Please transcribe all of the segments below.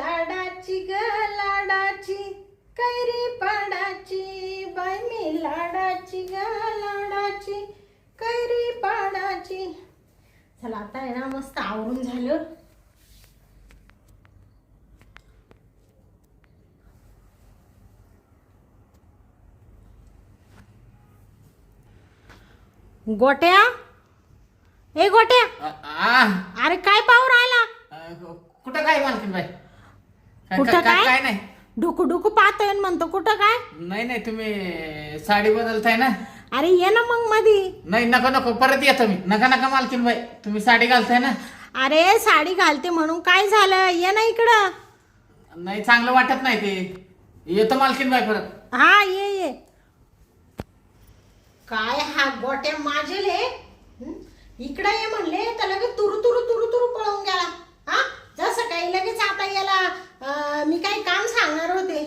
लाडाची ग लाडाची. कैरी पाडाची बाई मी लाडाची ग लाडाची. कैरी पाडाची. चला आता आहे ना मस्त आवरून झालं. गोट्या? ए गोट्या. आ, अरे काय पाहू राहिला? कुठं काय मालकीन बाई? कुठं काय? काय? नाही. डुकू डुकू पाहतोय आणि म्हणतो कुठं काय? नाही नाही तुम्ही साडी बदलताय ना. अरे ये ना मग मधी. नाही नको नको परत येतो मी. नका नका मालकीन बाई. तुम्ही साडी घालताय ना. अरे साडी घालते म्हणून काय झालं? ये ना इकडं. नाही चांगलं वाटत नाही ते. येतो मालकीन बाई परत. हा ये ये. काय हा गोट्या माझेले इकडे ये म्हणले तर लगेच तुरु तुरु तुरु तुरु पळून गेला. हा? जसं काही लगेच आता याला मी काही काम सांगणार होते.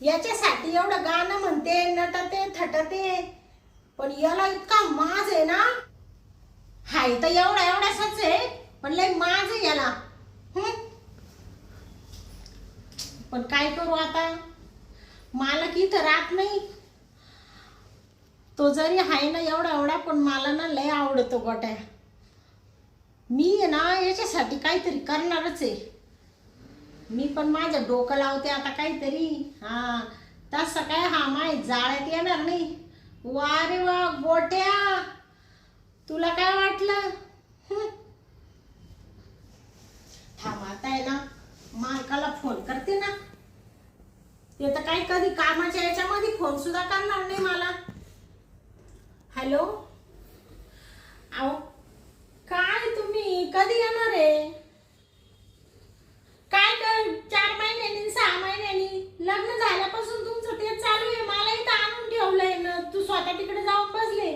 याच्यासाठी एवढं गाणं म्हणते नटते थटते. पण याला इतका माज आहे ना. हाय तर एवढा एवढासाच आहे. पण लय माज आहे याला. पण काय करू आता? मालक इथं राहत नाही. तो जरी हाय ना एवढा एवढा पण मला ना लय आवडतो गोट्या. मी ना याच्यासाठी काहीतरी करणारच आहे. मी पण माझं डोकं लावते आता काहीतरी. हा तसं काय हा माय जाळ्यात येणार नाही. वा रे वा गोट्या. तुला काय वाटलं? हं? आता आहे ना मालकाला फोन करते ना. ते तर काही कधी कामाच्या याच्यामध्ये फोन सुद्धा करणार नाही मला. हॅलो अहो काय तुम्ही? कधी येणार आहे? काय कर चार महिन्यांनी सहा महिन्यांनी लग्न झाल्यापासून तुमचं ते चालू आहे. मला इथं आणून ठेवलंय ना. तू स्वतः तिकडे जाऊन बसले.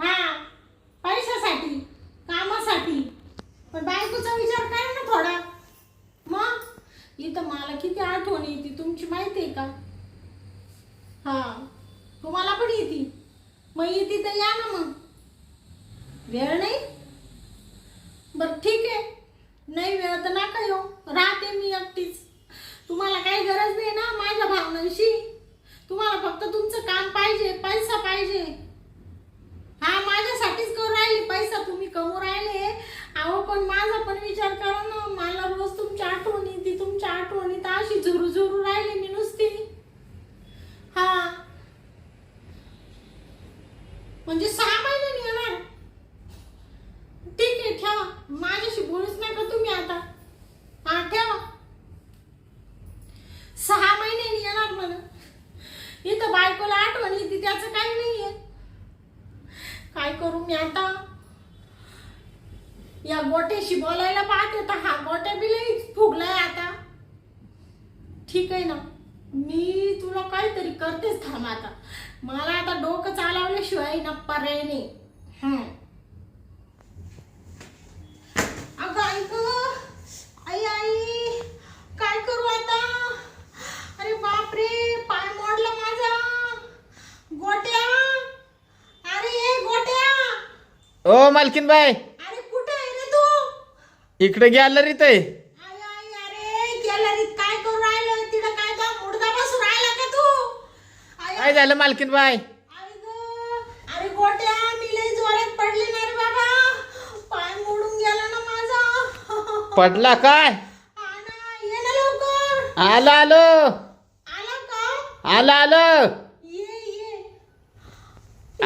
हा पैशासाठी कामासाठी. पण बायकोचा विचार कर ना थोडा. मग? इथं मला किती आठवण येते. तुमची माहिती आहे का? हा तुम्हाला पण येते. मग येते तर या ना मग. वेळ नाही? बरं ठीक आहे. नाही वेळ तर नका येऊ. राहते मी एकटीच. तुम्हाला काही गरज नाही ना माझ्या भावनांशी? तुम्हाला फक्त तुमचं काम पाहिजे पैसा पाहिजे. हा माझ्यासाठीच करू राहिली. पैसा तुम्ही कमू राहिले. अहो पण माझा पण विचार करा ना. मला रोज तुमच्या आठवणी ती तुमच्या आठवणी तर अशी झुरू झुरू राहिली मी नुसती. हा. म्हणजे सहा महिन्यानी ठेवा. माझ्याशी बोलूच नका तुम्ही आता. हा ठेवा. सहा महिन्यानी येणार म्हणा इथं बायकोला आठवण येते त्याचं काही नाहीये. काय करू मी आता? या गोट्याशी बोलायला पाहते तर हा गोट्या बी फुगलाय आता. ठीक आहे ना? मी तुला काहीतरी करतेच थांब आता. मला आता डोकं चालवल्याशिवाय ना पर्याय नाही. हम्म. अगं ऐक आई आई काय करू आता अरे बापरे पाय मोडला माझा गोट्या अरे ए गोट्या ओ मालकीन अरे कुठे आहे रे तू? इकडे गॅलरीत आहे. आई आई अरे गॅलरीत काय करू राहिलं? तिथं काय का मुडदा बसून राहिला का तू? आई काय झालं मालकीन बाई अरे गं, अरे गोट्या मी लय जोरात पडले ना रे बाबा. पाय मोडून गेला ना माझा. पडला काय? हा ना ये ना लवकर. आलो आलो. आला का? आलो आलो. ये ये.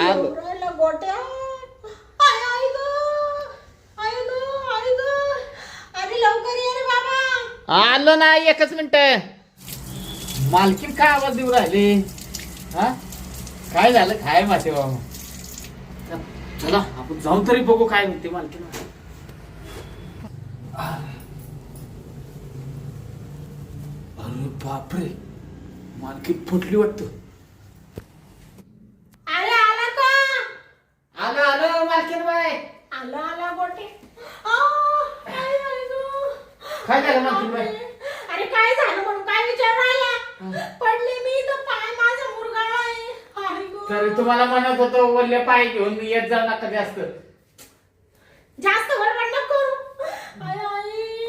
आलो. गोट्या आय आय ग आय ग आय ग अरे लवकर ये रे बाबा आलो ना एकच मिनिट. मालकीन काय आवाज देऊ राहिले? हा? काय झालं? काय माहिती बाबा चला आपण जाऊ तरी बघू काय म्हणते मालकीन. अरे बापरे मालकीन फुटली वाटतं. काय झालं अरे काय झालं म्हणून? काय विचार पडले मी तर पाय माझा तर तुम्हाला म्हणत होतो वल्ले पाय घेऊन येत जा नका जास्त. जास्त वरवड नको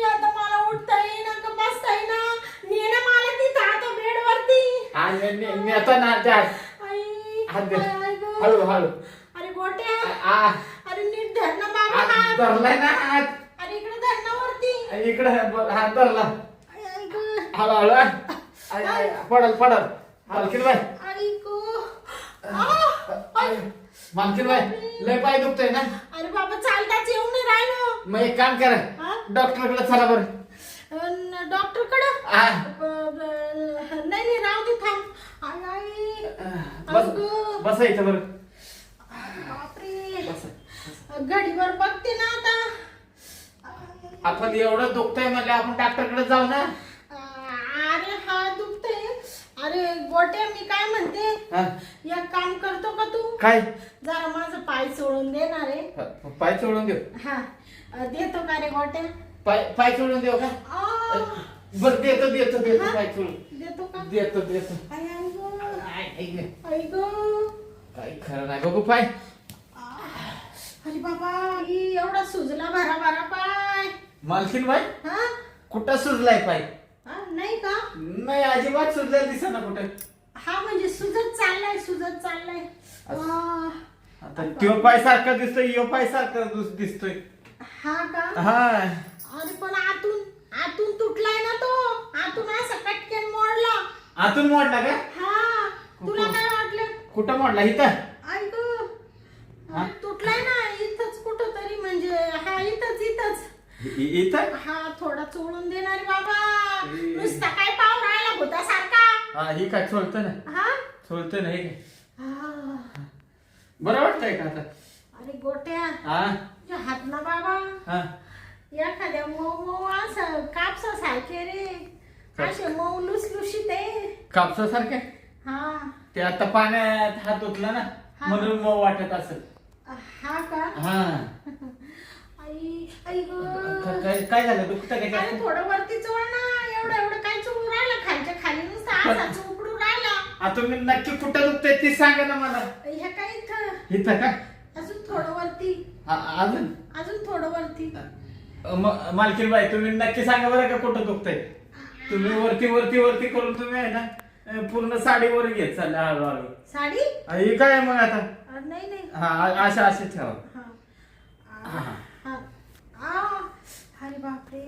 आता मला उठता येईना का बसता येईना? मला तिथं आता बेडवरती. आणि ने- ना त्या हळू हळू. अरे गोट्या. अरे नीट धर ना बाबा आज धरलाय ना इकडे हात धरला. हळू हळू पडल पडल. मालकीन आई. मालकीन बाई लय पाय दुखतोय ना? अरे बाबा चालताच येऊन नाही राहिलो. मग एक काम करा. हा? डॉक्टरकडे चला बरं. डॉक्टरकडे. नाही नाही राहू दे थांब. बस अगं. बसा इथं बरं. बापरे. घडीवर बघते ना आता. आपण एवढं दुखतंय म्हणले आपण डॉक्टरकडे जाऊ ना? अरे हा दुखतंय. अरे गोट्या मी काय म्हणते? हा? एक काम करतो का तू? काय? जरा माझं पाय सोडून देणार आहे हा, पाय सोडून देऊ? हा. अ, देतो का रे गोट्या? पाय पाय सोडून देऊ का? आ, बरं देतो देतो देतो? पाय सोडून देतो का? देतो देतो. आई आई गं. आय, आई गं. आई गं. काही खरं नाही बघू पाय. आ, अरे बाबा ही एवढा सुजला भरा भरा पाय. मालकीन बाई? हा? कुठं सुजलाय पाय? हा, नाही का? नाही अजिबात सुजलेला दिसा ना कुठं. हा म्हणजे सुजत चाललाय सुजत चाललाय. वा, आता त्यो पाय सारखा दिसतोय यो पाय सारखा दुस- दिसतोय. हा का? हा अरे पण आतून आतून तुटलाय ना तो. आतून असं कटकेन मोडला. आतून मोडला का? हा. तुला काय वाटलं? कुठं मोडला? इथं? ऐक. हा? तुटलाय ना इथंच कुठं तरी म्हणजे हा इथंच इथंच. इथं? हा थोडा चोळून देणारी बाबा. ए. नुसता काय पाव राहिला होता सारखा. हा ही काय चोळतं ना? हा? चोळतं ना हे काय? हा. बरं वाटतंय का आता? अरे गोट्या. हा? तुझ्या हात ना बाबा. हा. एखाद्या मऊ मऊ असं कापसा सारखे रे असे मऊ लुसलुशीत आहे. कापसासारखे? हा. ते आता पाण्यात हात धुतला ना. म्हणून मग वाटत असेल. हा का? हा. आई आई क- ग काय काय झालं? दुखतं काय अरे? थोडं वरती चोळ ना. एवढं एवढं काय चोळून राहिला? खालच्या खाली नुसतं पण- असा चोपडून राहिला. आता तुम्ही नक्की कुठं दुखतंय ती सांगा ना मला. ह्या काय इथं? इथं का? अजून थोडं वरती. आ- अजून? अजून थोडं वरती. म- मालकीन बाई तुम्ही नक्की सांगा बरं का कुठं दुखतंय? तुम्ही वरती वरती वरती करून तुम्ही आहे ना अं, पूर्ण साडीवर घेत चालले हळूहळू. साडी? ही काय मग आता? अरे नाही नाही. हा आ- अशा असे ठेवा. हा. हा. हा. आ, अरे बापरे।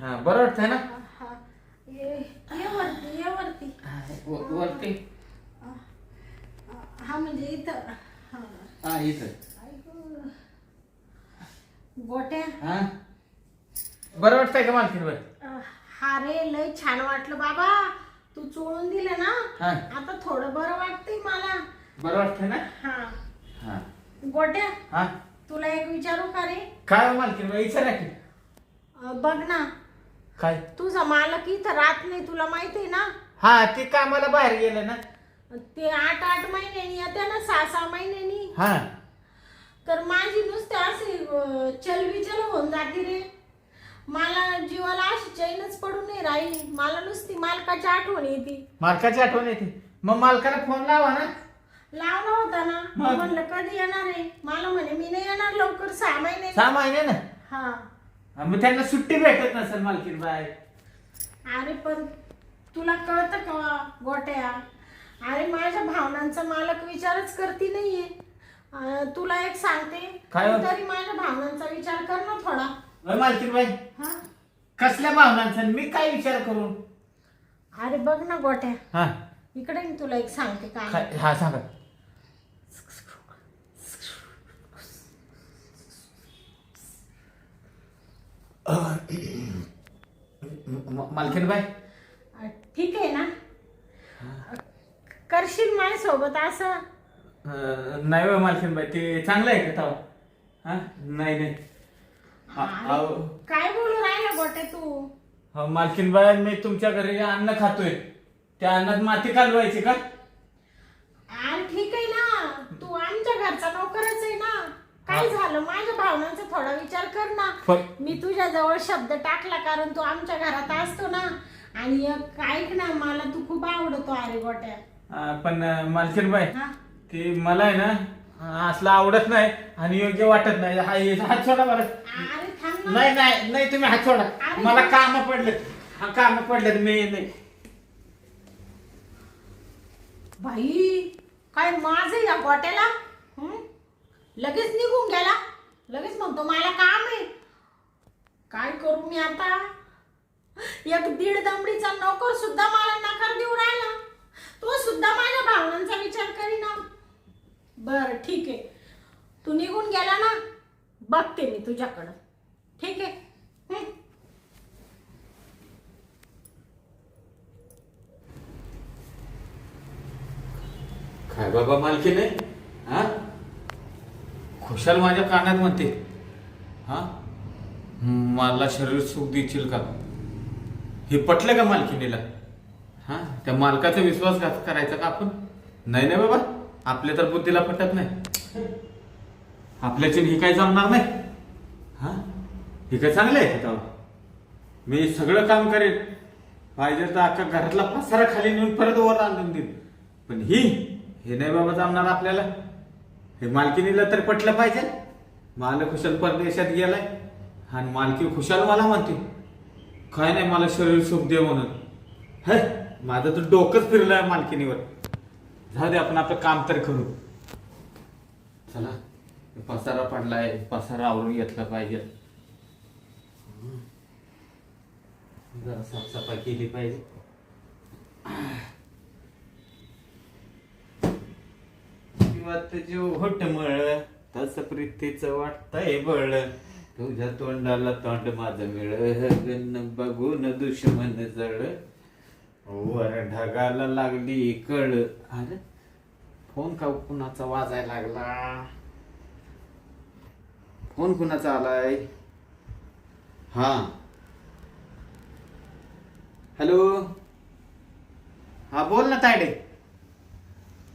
हाँ बरं वाटतंय ना? हाँ, हाँ, ये ये वरती ये वरती। व- वरती? आ, आ, हा म्हणजे इथं हा। हा इथं ऐक गोट्या हा। बरं वाटतंय का मालकीन बाई विचारा की. अ, बघ ना. काय? तुझा मालक इथं राहत नाही तुला माहिती आहे ना? हा ते कामाला बाहेर गेलं ना. ते आठ आठ महिन्यांनी येते ना सहा सहा महिन्यांनी. हा. तर माझी नुसते असे अ, चलबिचल होऊन जाते रे. मला जीवाला अशी चैनच पडून नाही राहिली. मला नुसती मालकाची आठवण येते. मालकाची आठवण येते. मग मालकाला फोन लावा ना. लावला होता ना? मग? म्हणलं कधी येणार आहे? मला म्हणे मी नाही येणार लवकर सहा महिने सहा महिने ना हा. हा, मग त्यांना सुट्टी भेटत नसेल मालकीन बाय. अरे पण तुला कळतं का गोट्या? अरे माझ्या भावनांचा मालक विचारच करती नाहीये. अं, तुला एक सांगते काय? तू तरी माझ्या भावनांचा विचार कर ना थोडा. मालकीन बाई हा. कसल्या भावनांचा मी काय विचार करू? अरे बघ ना गोट्या. हा. इकडे मी तुला एक सांगते काय हा सांगा. म- मालकीन बाई अं, ठीक आहे ना? करशील माझ्यासोबत असं? अं, नाही बा मालकीन बाई ते चांगलं आहे का तवा? हा? नाही नाही. काय बोलू राहिला गोट्या तू? हो, मालकीन बाई मी तुमच्या घरी अन्न खातोय. त्या अन्नात माती कालवायची का अरे ठीक आहे ना तू आमच्या घरचा नोकरच आहे ना काय झालं? माझ्या भावनांचा थोडा विचार कर ना. मी तुझ्या जवळ शब्द टाकला कारण तू आमच्या घरात असतो ना. आणि एक ऐक ना मला तू खूप आवडतो अरे गोट्या पण मालकीन बाई हा? ते मला आहे ना असलं आवडत नाही आणि योग्य वाटत नाही. हा हे हात सोडा बरं. अरे थांब ना. नाही नाही नाही तुम्ही हात सोडा. अरे. मला काम पडले काम पडले मी नाही. बाई काय माझ या गोट्याला? लगेच निघून गेला. लगेच म्हणतो मला काम आहे. काय करू मी आता? एक दीड दमडीचा नोकर सुद्धा मला नकार देऊ राहिला. तो सुद्धा माझ्या भावनांचा विचार करीना. बर ठीक आहे. तू निघून गेला ना बघते मी तुझ्याकडं. ठीक आहे? काय बाबा मालकीने हा? खुशाल माझ्या कानात म्हणते. हा? मला शरीर सुख देशील का? हे पटलं का मालकिनीला हा? त्या मालकाचा विश्वासघात करायचा का आपण? नाही नाही बाबा. आपल्या तर बुद्धीला पटत नाही. आपल्याची हे काय जमणार नाही. हा? हे काय चांगलं आहे का मी सगळं काम करेन. पाहिजे तर अख्खा घरातला पसारा खाली नेऊन परत वर आणून देईन. पण ही हे नाही बाबा जमणार आपल्याला. हे मालकीनीला तर पटलं पाहिजे. मालक हुशाल परदेशात गेलाय. आणि मालकी खुशाल मला म्हणते काय नाही मला शरीर सुख दे म्हणून. हे माझं तर डोकंच फिरलंय मालकीनीवर जाऊ दे आपण आपलं काम तर करू. चला पसारा पडलाय पसारा आवरून घेतला पाहिजे. जरा साफसफाई केली पाहिजे. जीवात जीव घोटमळ तस प्रीतीच वाटतंय बळ. तुझ्या तोंडाला तोंड माझं मिळ गण बघून दुश्मन जळ. वर ढगाला लागली कळ. अरे फोन का कुणाचा वाजायला लागला? फोन कुणाचा आलाय? हा. हॅलो? हा बोल ना तायडे.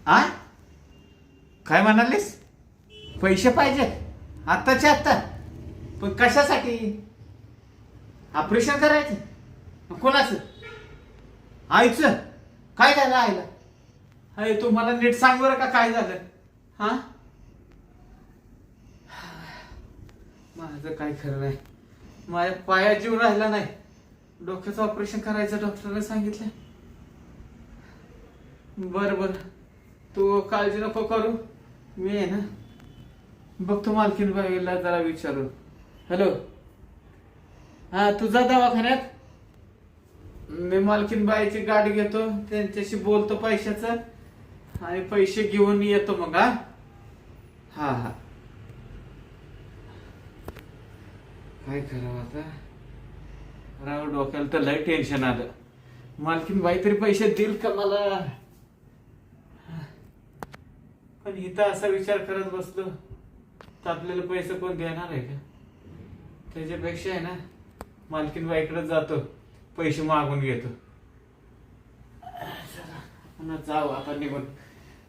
आ? काय म्हणालीस? पैसे पाहिजे आत्ताच्या आत्ता. पण कशासाठी? ऑपरेशन करायचं? कोणाचं? आईचं? काय झालं आईला? अरे तू मला नीट सांग बरं का काय झालं? हा? माझं काय खरं नाही. माझ्या पाया जीव राहिला नाही. डोक्याचं ऑपरेशन करायचं डॉक्टरने सांगितलं. बर बर. तू काळजी नको करू. मी आहे ना? बघतो मालकीन बाईला जरा विचारून. हॅलो हा तुझा दवाखान्यात. मी मालकीन बाईची गाडी घेतो त्यांच्याशी बोलतो पैशाचं. आणि पैसे घेऊन येतो मग हा? हा हा. काय करावं आता? राव डोक्याला तर लय टेन्शन आलं. मालकीन बाई तरी पैसे देईल का मला? पण इथं असा विचार करत बसलो तर आपल्याला पैसे कोण देणार आहे का? त्याच्यापेक्षा आहे ना मालकीन बाईकडे जातो पैसे मागून घेतो. जाऊ आता निघून.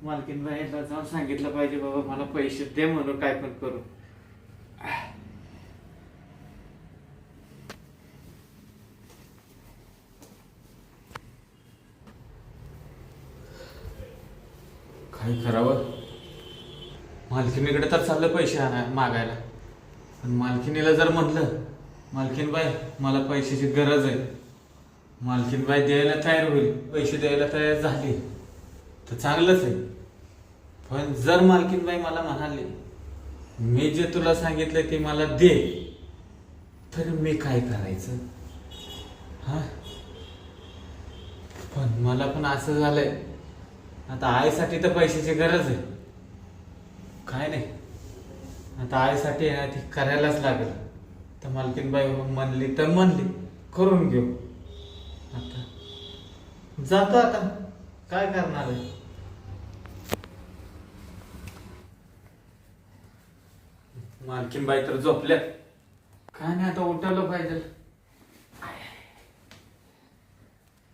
मालकीन बाईला जाऊन सांगितलं पाहिजे बाबा मला पैसे दे म्हणून काय पण करू. काय करावं? मालकिनीकडे तर चाललं पैसे आणाय मागायला. पण मालकिनीला जर म्हटलं मालकीनबाई मला पैशाची गरज आहे. मालकीनबाई द्यायला तयार होईल पैसे द्यायला तयार झाली तर चांगलंच आहे. पण जर मालकीनबाई मला म्हणाले मी जे तुला सांगितलं ते मला दे तर मी काय करायचं? हा? पण मला पण असं झालंय. आता आईसाठी तर पैशाची गरज आहे. काय नाही. आता आईसाठी आहे ना ती करायलाच लागेल. तर मालकीनबाई म्हणली तर म्हणली करून घेऊ. आता जातो आता. काय करणार आहे? मालकीनबाई तर झोपल्या. काय नाही आता उठवलं पाहिजे.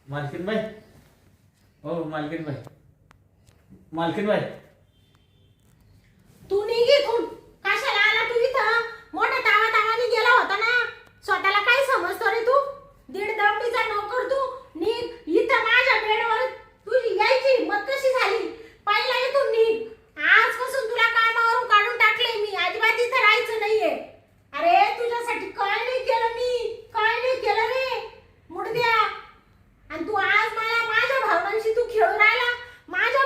मालकीनबाई? हो मालकीनबाई. मालकीनबाई. तू निघ इथून कशाला आला तू इथं? मोठ्या तावा तावाने गेला होता ना? स्वतःला काय समजतो रे तू? दीड दमडीचा नोकर तू निघ इथं माझ्या बेडवर तुझी यायची हिंमत कशी झाली पहिला इथून निघ आजपासून तुला कामावरून काढून टाकले मी अजिबात इथं राहायचं नाहीये अरे तुझ्यासाठी काय नाही केलं मी काय नाही केलं रे मुडद्या आणि तू आज मला माझ्या भावनांशी तू खेळू राहिला माझ्या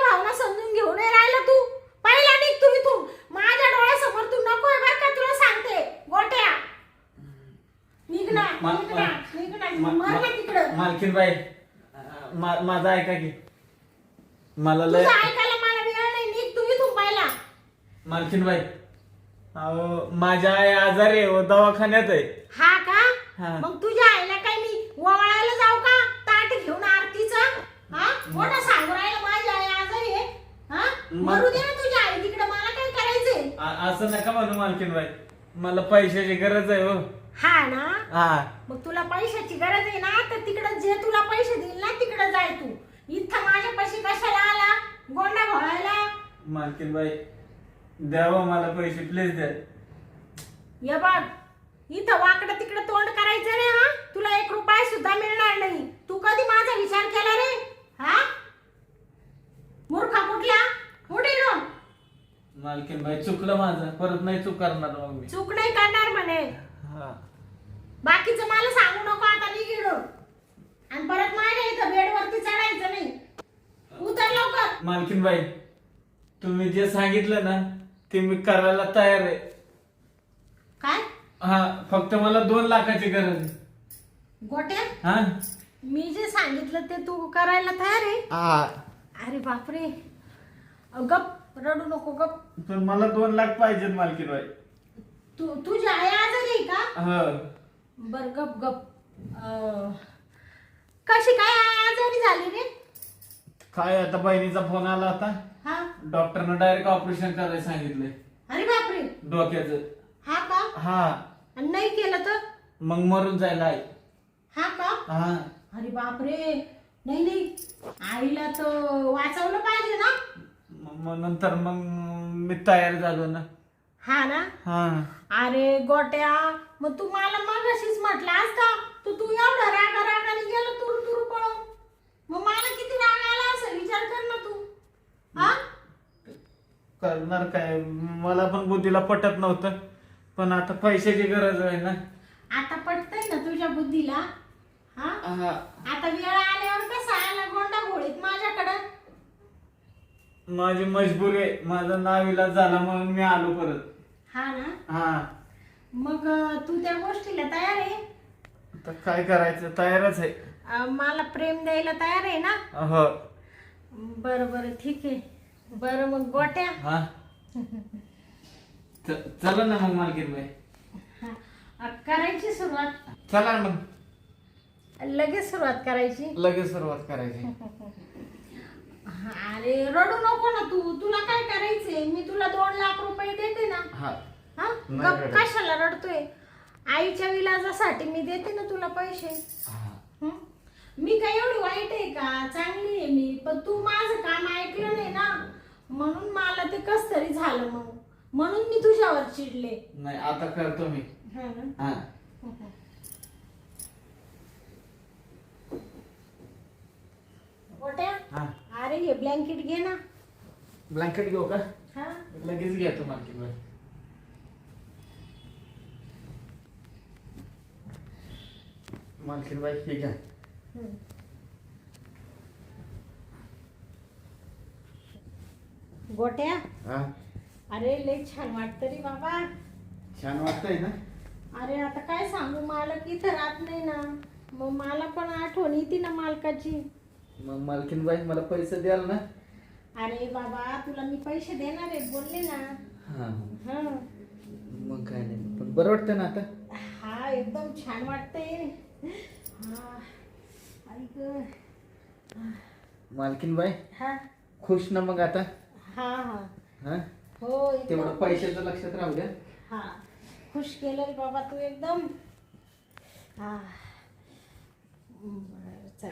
मालकीन बाई अं, मा- माझं ऐका की मला लय तुझं ऐकायला मला वेळ नाही. निघ तू इथून पहिला. अहो माझ्या आई आजारी आहे दवाखान्यात आहे. हा का? हा. मग तुझ्या आईला काय मी वळायला जाऊ का? ताट घेऊन आरतीचा? हा? मोठा सांगू राहिला माझी आई आजारी आहे? हा? मग- मरू दे ना तुझ्या आई तिकडे. मला काय करायचंय? आ- असं नका म्हणू मालकीन बाई. मला पैशाची गरज आहे हो. हा ना? हा. मग तुला पैशाची गरज आहे ना? तर तिकडे जे तुला पैसे देईल ना तिकडे जाय तू. इथं माझ्या पैसे कशाला आला? गोंडा घोळायला मालकीन बाई द्यावं मला पैसे प्लीज द्या. ये बघ इथं वाकडं तिकडं तोंड करायचं रे हा? तुला एक रुपया सुद्धा मिळणार नाही. तू कधी माझा विचार केला रे? हा? मूर्खा कुठला? कुठे नो मालकीन बाई चुकलं माझं. परत नाही चूक करणार मग मी. चूक नाही करणार म्हणे. हा. बाकीचं मला सांगू नको आता निघिडून आणि परत माझ्या इथं बेडवरती चढायचं नाही. उतर लवकर. मालकीन बाई तुम्ही जे सांगितलं ना ते मी करायला तयार आहे. काय? हा फक्त मला दोन लाखाची गरज आहे. गोट्या हा? मी जे सांगितलं ते तू करायला तयार आहे? हा. अरे बापरे. गप रडू नको गप. पण मला दोन लाख पाहिजेत मालकीन बाई तू तुझी आई आजारी आहे का? हा. बर गप गप. अ, कशी काय आजारी झाली रे? काय आता बहिणीचा फोन आला होता. हा? डॉक्टरनं डायरेक्ट ऑपरेशन करायला सांगितलंय. अरे बापरे. डोक्याचं. हा का? हा. आणि नाही केलं तर? मग मरून जायला आहे हा का? हा. अरे बापरे. नाही नाही. आईला तर वाचवलं पाहिजे ना? मग मग नंतर मग मी तयार झालो ना. हा ना? हा. अरे गोट्या मग तू मला मगाशीच म्हटलं असता तर तू एवढा रागा रागाने गेलं तुरु तुरु पळून. मग मला किती राग आला असं विचार कर ना तू. हा? करणार काय? मला पण बुद्धीला पटत नव्हतं. पण आता पैशाची गरज आहे ना. आता पटतंय ना तुझ्या बुद्धीला? हा? हा. आता वेळ आल्यावर कसा आला गोंडा घोळीत माझ्याकडं? माझी मजबुरी आहे. माझं नाव इलाज झाला म्हणून मी आलो परत. हा ना? हा. मग अं, तू त्या गोष्टीला तयार आहे? आता काय करायचं? तयारच आहे. अं, मला प्रेम द्यायला तयार आहे ना? हो. बरं बरं ठीक आहे. बरं मग गोट्या. हा. च- चला ना मग मालकीन बाई हा. अं, करायची सुरुवात? चला ना मग. लगेच सुरुवात करायची? लगेच सुरुवात करायची. अरे रडू नको ना तू. तुला काय करायचंय? मी तुला दोन लाख रुपये देते ना. हा. हा? नाही गप रडत. कशाला रडतोय? आईच्या विलाजासाठी मी देते ना तुला पैसे. हा. मी काय एवढी वाईट आहे का? चांगली आहे मी. पण तू माझं काम ऐकलं नाही ना. म्हणून मला ते कस तरी झालं मग. म्हणून मी तुझ्यावर चिडले. नाही आता करतो मी. हा ना? हा. हा. अरे हे ब्लँकेट घे ना. ब्लँकेट घेऊ का? हा. लगेच घेतो मालकीन बाई मालकीन बाई हे घ्या. गोट्या? हा. अरे लय छान वाटतं रे बाबा. छान वाटतंय ना? अरे आता काय सांगू? मालक इथं राहत नाही ना. मग मला पण आठवण येते ना मालकाची. मग मालकीन बाई मला पैसे द्याल ना? अरे बाबा तुला मी पैसे देणार आहे बोलले ना. हा. हा. मग काय नाही पण बरं वाटतं ना आता? हा एकदम छान वाटतंय. मालकीन बाई हा. खुश ना मग आता? हा हा. हा? हो तेवढं एकदम. पैशाचं लक्षात राहू द्या. हा. खुश केलं रे बाबा तू एकदम. हा. बरं, चल.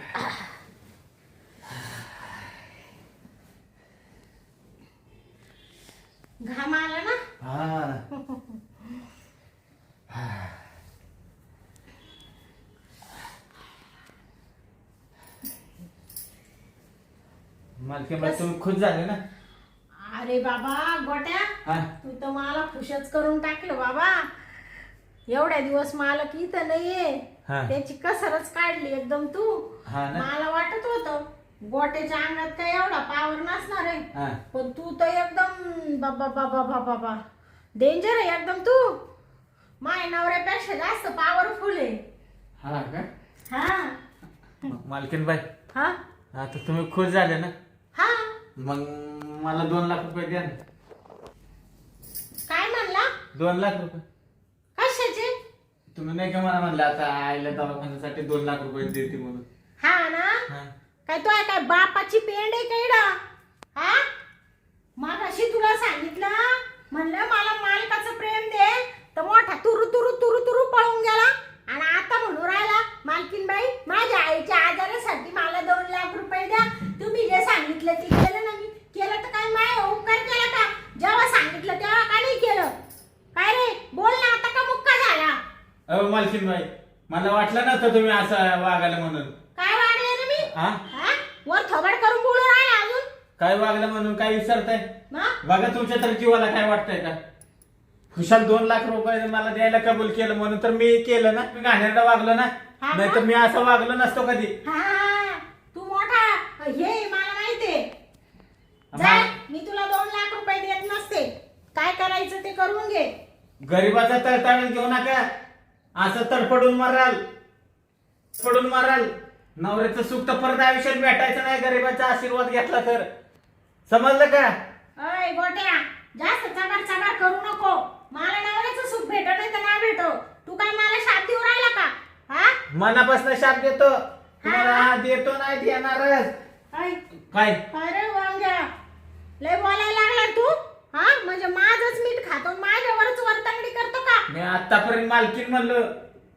घाम आला ना? हा. मालकीन बाई तुम्ही खुश झाले ना? अरे बाबा गोट्या तू तर मला खुशच करून टाकलं बाबा. एवढ्या दिवस मालक इथं नाहीये. हा. त्याची कसरच काढली एकदम तू. हा ना? मला वाटत होत गोट्याच्या अंगात काय एवढा पावर नसणार आहे. हा. पण तू तर एकदम बाबा बाबा बाबा बाबा. डेंजर आहे एकदम तू. माय नवऱ्यापेक्षा जास्त पॉवरफुल आहे. हा का? हा. मालकीन बाई हा? आता तुम्ही खुश झाले ना? हा. मग मला दोन लाख रुपये द्या ना. काय म्हणला? दोन लाख रुपये. कशाचे? तुम्ही नाही का मला म्हणलं आता आईला दवाखान्यासाठी दोन लाख रुपये देते म्हणून. हा ना? हा. काय तो आहे काय बापाची पेंड आहे काय डा हा? मग अशी तुला सांगितलं म्हणलं मला मालकाचं प्रेम दे. तर मोठा तुरु तुरु तुरु तुरु पळून गेला. आणि आता म्हणून राहिला मालकीन बाई माझ्या आईच्या आजारासाठी मला दोन लाख रुपये द्या. तुम्ही जे सांगितलं ते केलं ना मी केलं तर काय माय उपकार केला का? जेव्हा सांगितलं तेव्हा का नाही केलं? काय रे? बोल ना आता का मुक्का झाला? अहो मालकीन बाई मला वाटलं नव्हतं तुम्ही असं वागायला म्हणून. काय वागले रे मी? हा? हा? वर थोबड करून बोलू राहिला अजून? काय वागलं म्हणून काय विचारताय मग? बघा तुमच्या तर जीवाला काय वाटतंय का? खुशाल दोन लाख रुपये मला द्यायला कबूल केलं म्हणून तर मी केलं ना. मी घाणेरडं वागलो ना. हा नाही तर मी असं वागलो नसतो कधी. हा तू मोठा. हे मला माहितीये मी तुला दोन लाख रुपये देत नसते. काय करायचं ते करून घे. गरीबाचा तळताळ घेऊ नका. असं तडफडून माराल. पडून माराल. नवऱ्याचं सुख तर परत आयुष्यात भेटायचं नाही गरीबाचा आशीर्वाद घेतला तर. समजलं का? अय गोट्या. जास्त चबार चबार करू नको. मला नवऱ्याचं सुख भेटो नाही तर नाही भेटो. तू काय मला शाप देऊ राहिला का? हा? मनापासून शाप देतो. तुम्हाला देतो नाही देणारच. काय? अरे वांग्या. लय बोलायला लागला तू? हा? म्हणजे माझच मीठ खातो. माझ्यावरच वर्तंगडी करतो का? मी आतापर्यंत मालकीन म्हणलो.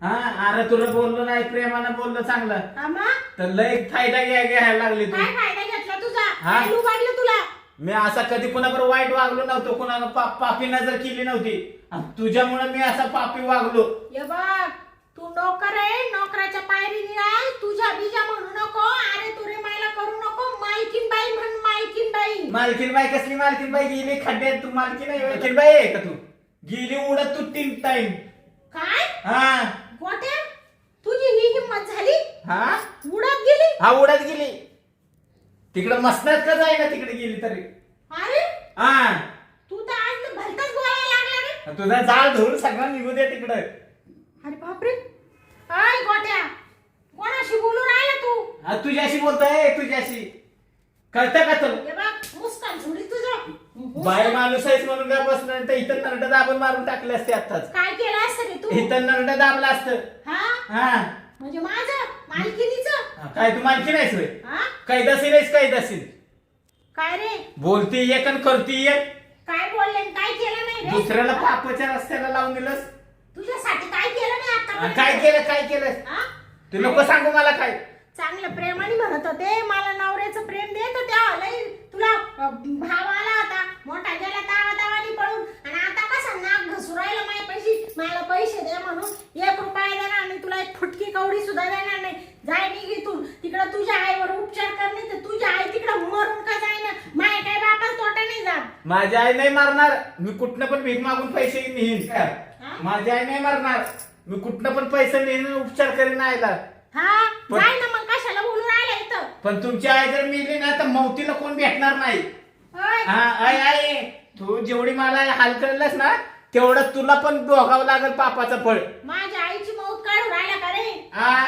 हा? अरे तुला बोललो नाही प्रेमानं बोललो चांगलं. हा मग? तर लय फायदा घ्या घ्यायला लागली तू. काय फायदा घेतला तुझा? हा? काय लुबाडलं तुला? मी असा कधी कुणाबरोबर वाईट वागलो नव्हतो कुणाला पा- पापी नजर केली नव्हती. आणि तुझ्यामुळे मी असा पापी वागलो. ये बघ तू नोकर आहे नोकराच्या पायरीने आहे तुझ्या बीजा म्हणू नको अरे तुरे मायला करू नको मालकीन बाई म्हण मालकीन बाई मालकीन बाई कसली मालकीन बाई गेली खड्ड्यात तू मालकीन आहे मालकीन बाई आहे का तू? गेली उडत तू तीन टाइम काय? हा. गोट्या? तुझी ही हिंमत झाली? हा? उडत गेली? हा उडत गेली. तिकडे मसनात का जाईना तिकडे गेली तरी? अरे हा. तू तर आज भलताच बोलायला लागला रे. तुझा जाळ धुवून सगळं निघू दे तिकडं. अरे बापरे. अय गोट्या कोणाशी बोलू राहिला तू? हा तुझ्याशी बोलतोय तुझ्याशी. कळतं का तुला? ये बघ मुस्कान तुझं. बाय माणूस आहेस म्हणून काय बसलं तर इथं नरड दाबून मारून टाकले असते आताच काय केलं असतं रे तू? इथं नरड दाबलं असतं. हा? हा. म्हणजे माझं? मालकिनीचं? हा, काय तू मालकी नाहीस होय? हा? कैदासीन आहेस कैदासीन काय रे? बोलती एक आणि करती एक. काय बोलले आणि काय केलं नाही रे? दुसऱ्याला पापाच्या रस्त्याला लावून दिलंस. तुझ्यासाठी काय केलं नाही आता? काय केलं काय केलं? हा? तू नको सांगू मला काय. चांगलं प्रेमाने म्हणत होते मला नवऱ्याचं प्रेम दे तर त्या लई तुला भाव आला होता. मोठा गेला तावा तावानी पळून. आणि आता कसा नाक घसुरायला माझ्या पैसे मला पैसे दे म्हणून. एक रुपया देणार नाही तुला एक फुटकी कवडी सुद्धा देणार नाही. जाय निघितून तिकडं तुझ्या आईवर उपचार करणे तर तुझ्या आई तिकडं मरून का जाईना? माय काय बापास तोटा नाही जात. माझी आई नाही मारणार. मी कुठनं पण भीक मागून पैसे नेईन? माझी आई नाही मारणार. मी कुठनं पण पैसे नेईन उपचार करीन आईला. हा? पण- जाय ना मग कशाला बोलू राहिला इथं? पण तुमची आई जर मिली ना तर मौतीला कोण भेटणार नाही? होय. हा आई आई तू जेवढी मला हाल करलंस ना तेवढं तुला पण भोगावं लागल पापाचं फळ. माझ्या आईची मौत काढू राहिला का रे? हा?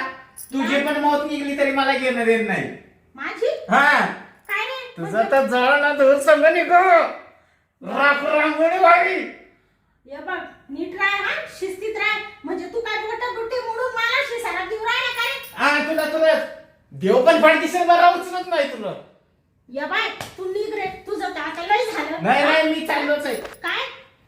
तुझी पण मौत निघली तरी मला घेणं देत नाही. माझी? हा. काय रे? तुझं तर जळ ना धूर संग निघो. राख रांगोळी व्हावी. हे बघ नीट राह हा शिस्तीत राह. म्हणजे तू काय बोट गुट्टी मोडून मला शिसारा देऊ राहिला का रे? हा तुला तुला. देव पण फाडकीशी बरा उचलत नाही तुला. ये बाय तू निघ रे. तुझं तर आता लय झालं. नाही नाही मी चाललोच आहे. काय?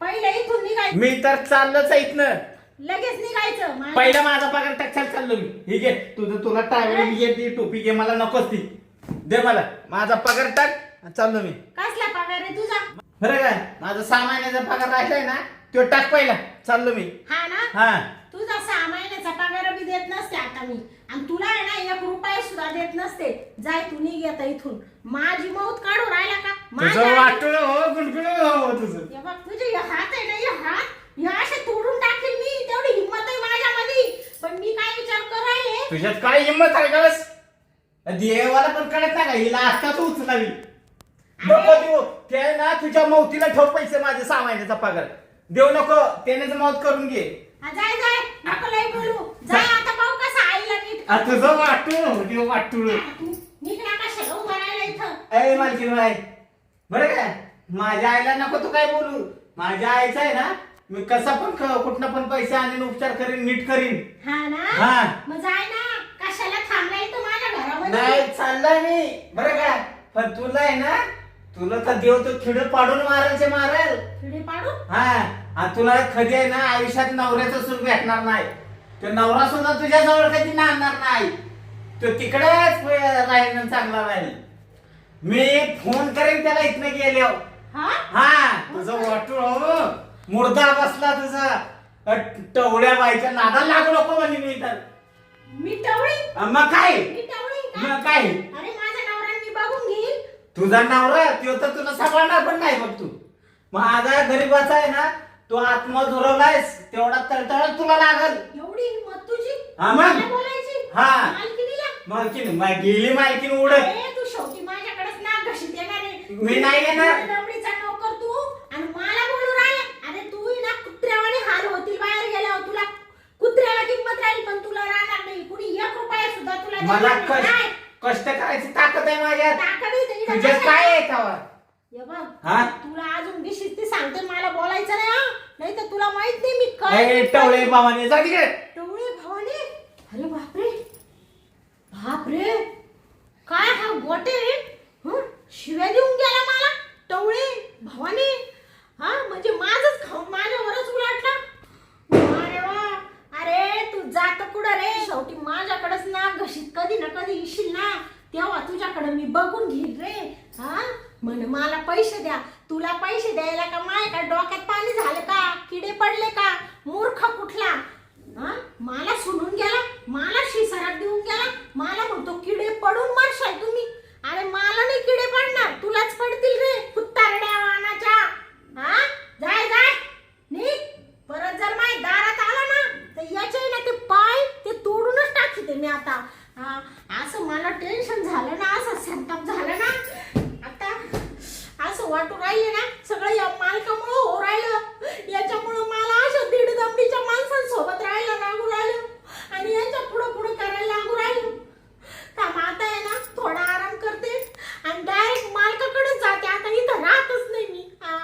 पहिले इथून निघायचं मी तर चाललोच आहे इथनं. लगेच निघायचं. मा- पहिला माझा पगार टाकशाल चाललो मी. ही घे तुझं तुला टावेल घे ती टोपी घे मला नकोच ती. दे मला. माझा पगार टाक आणि चाललो मी. कसला पगार रे तुझा? बरं काय माझा सहा महिन्याचा पगार राहिलाय ना तो टाक पहिला. चाललो मी. हा ना? हा. तुझा सहा महिन्याचा पगार बी देत नसते आता मी. आणि तुला आहे ना एक रुपया सुद्धा देत नसते. जाय तू निघ इथून. माझी मौत काढू राहिला का? माझ्या तुझं आई- वाटलं हो गुणगुण हो तुझं. हे बघ तुझे हे हात आहे ना हे हात. हे असे तोडून टाकेल मी. तेवढी हिंमत आहे माझ्यामध्ये. पण मी काय विचार करायले तुझ्यात काय हिंमत आहे का बस? देवाला पण कळत नाही का? हिला आता तू उचलावी. नको देऊ. ते ना तुझ्या मौतीला ठेव पैसे माझे सहा महिन्याचा पगार. देऊ नको त्यानेच मौत करून घे. हा, जाय जाय नको लय बोलू. जाय आता पाहू कसा आईला नीट. आ, तुझं वाटू ते वाटू तू निघ ना कशाला उभा राहिला इथं. अय मालकीन बाई बरं काय माझ्या आईला नको तू काय बोलू. माझ्या आईचं आहे ना मी कसा पण कुठनं पण पैसे आणून उपचार करीन नीट करीन. हा ना? हा. मग जाय ना. कशाला थांबलाय इथं माझ्या घरामध्ये? नाही चाललाय मी. बरं का? पण तुला आहे ना तुला तर देव तो खिड पाडून मारायचे मारेल. पाडू हा. आणि तुला कधी आहे ना आयुष्यात नवऱ्याचं सुख भेटणार नाही. तो नवरा सुद्धा तुझ्या जवळ कधी नांदणार नाही. तो तिकडेच राहील चांगला राहील मी फोन करेन त्याला इथनं गेल्यावर. हा? हा तुझं वाटू हो. मुर्दा बसला तुझा. अ, टवळ्या बाईच्या नादा लागू नको म्हणजे मी तर. मी टवळी मग काय? मी टवळी का? मग काय? अरे नवरा मी बघून घेईल तुझा नवरा तो तर तुला सांभाळणार पण नाही बघ तू. माझा गरीबाचा आहे ना तू आत्मा झुरवलायस तेवढा तळतळ तुला लागल. एवढी हिंमत तुझी? हा मग? मला बोलायची? हा. मालकिनीला मालकीन मा- गेली मालकीन उडत. तू शेवटी माझ्याकडेच नाक घशीत येणार आहे. मी नाही येणार. तू नवरीचा नोकर तू आणि मला बोलू राहिला. अरे तू ही ना कुत्र्यावाने हाल होतील बाहेर गेल्यावर. तुला कुत्र्याला किंमत राहील पण तुला राहणार नाही. कुणी एक रुपया सुद्धा तुला मला देणार नाही. कष्ट करायची ताकद आहे माझ्यात. ताकद येते इथं तुझ्यात? काय आहे हे बघ हा? तुला अजून डिशीस ती सांगते मला बोलायचं नाही हा. नाही तर तुला माहीत नाही मी काय टवळे बाबाने जा तिकडे. टवळे भावाने? अरे बापरे. बापरे. काय हा गोटे? हं? शिव्या देऊन गेला मला टवळे भावाने. हा म्हणजे माझच खाऊन माझ्यावरच उलाटला. अरे वा. अरे तू जात कुठं रे? शेवटी माझ्याकडेच ना घशीत कधी ना कधी येशील ना तेव्हा तुझ्याकडे मी बघून घेईल रे. हा? म्हण मला पैसे द्या. तुला पैसे द्यायला का माय का डोक्यात पाणी झालं का? किडे पडले का? मूर्ख कुठला? हा? मला सुनून गेला? मला शिसारात देऊन गेला? मला म्हणतो किडे पडून मारशाल तुम्ही. अरे मला नाही किडे पडणार. तुलाच पडतील रे कुत्तारड्या वानाच्या. हा? जाय जाय. नी परत जर माय दारात आला तर याच्या ना ते पाय ते तोडूनच टाकते मी आता. असं मला टेन्शन झालं ना असं संताप झालं ना. आता असं वाटू राहिले ना सगळं या मालकामुळं हो राहिलं. याच्यामुळं मला अशा दीड दमडीच्या माणसांसोबत राहायला लागू राहिलं. आणि याच्या पुढं पुढं करायला लागू राहिलं. काम आता आहे ना थोडा आराम करते. आणि डायरेक्ट मालकाकडे जाते. आता इथं राहतच नाही मी. हा.